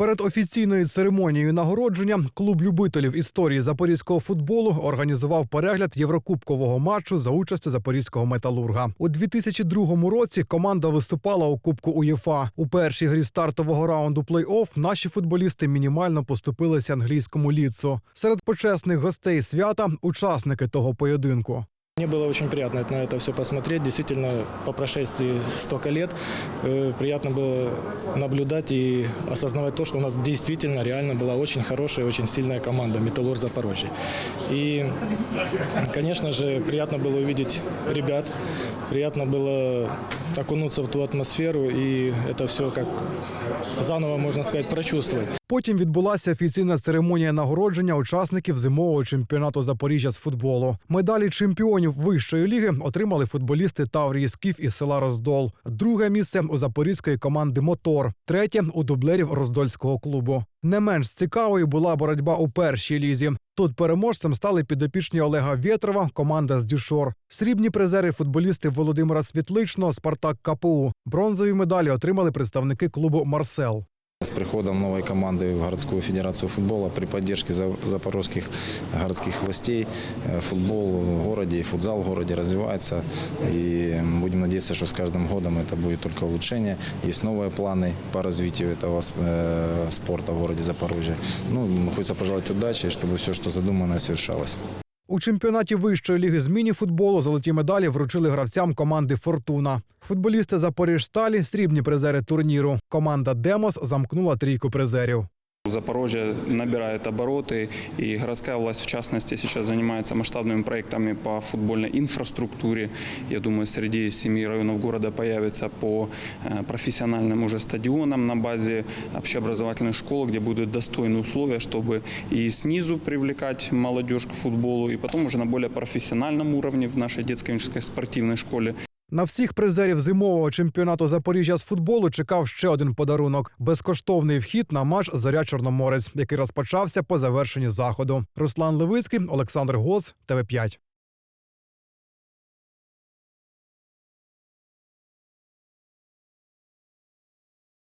Перед офіційною церемонією нагородження клуб любителів історії запорізького футболу організував перегляд єврокубкового матчу за участю запорізького металурга. У 2002 році команда виступала у Кубку УЄФА. У першій грі стартового раунду плей-офф наші футболісти мінімально поступилися англійському ліцу. Серед почесних гостей свята учасники того поєдинку. Мне было очень приятно на это все посмотреть. Действительно, по прошествии столько лет э, приятно было наблюдать и осознавать то, что у нас действительно реально была очень хорошая, очень сильная команда «Металлург Запорожье». И, конечно же, приятно было увидеть ребят, приятно было окунуться в ту атмосферу и это все как заново, можно сказать, прочувствовать. Потім відбулася офіційна церемонія нагородження учасників зимового чемпіонату Запоріжжя з футболу. Медалі чемпіонів вищої ліги отримали футболісти Таврії Скіф із села Роздол. Друге місце у запорізької команди Мотор, третє у дублерів Роздольського клубу. Не менш цікавою була боротьба у першій лізі. Тут переможцем стали підопічні Олега Вєтрова, команда з Дюшор. Срібні призери футболісти Володимира Світличного, Спартак КПУ. Бронзові медалі отримали представники клубу Марсел. С приходом новой команды в городскую федерацию футбола при поддержке за- запорожских городских властей э, футбол в городе и футзал в городе развивается. И будем надеяться, что с каждым годом это будет только улучшение. Есть новые планы по развитию этого с- э, спорта в городе Запорожье. Ну, хочется пожелать удачи, чтобы все, что задумано, свершалось. У чемпіонаті вищої ліги з міні-футболу золоті медалі вручили гравцям команди Фортуна. Футболісти Запоріжсталі срібні призери турніру. Команда Демос замкнула трійку призерів. Запорожье набирает обороты, и городская власть, в частности, сейчас занимается масштабными проектами по футбольной инфраструктуре. Я думаю, среди семи районов города появится по э, профессиональным уже стадионам на базе общеобразовательных школ, где будут достойные условия, чтобы и снизу привлекать молодежь к футболу, и потом уже на более профессиональном уровне в нашей детской юношеской спортивной школе На всіх призерів зимового чемпіонату Запоріжжя з футболу чекав ще один подарунок: безкоштовний вхід на матч Зоря Чорноморець, який розпочався по завершенні заходу. Руслан Левицький, Олександр Гос, ТВ 5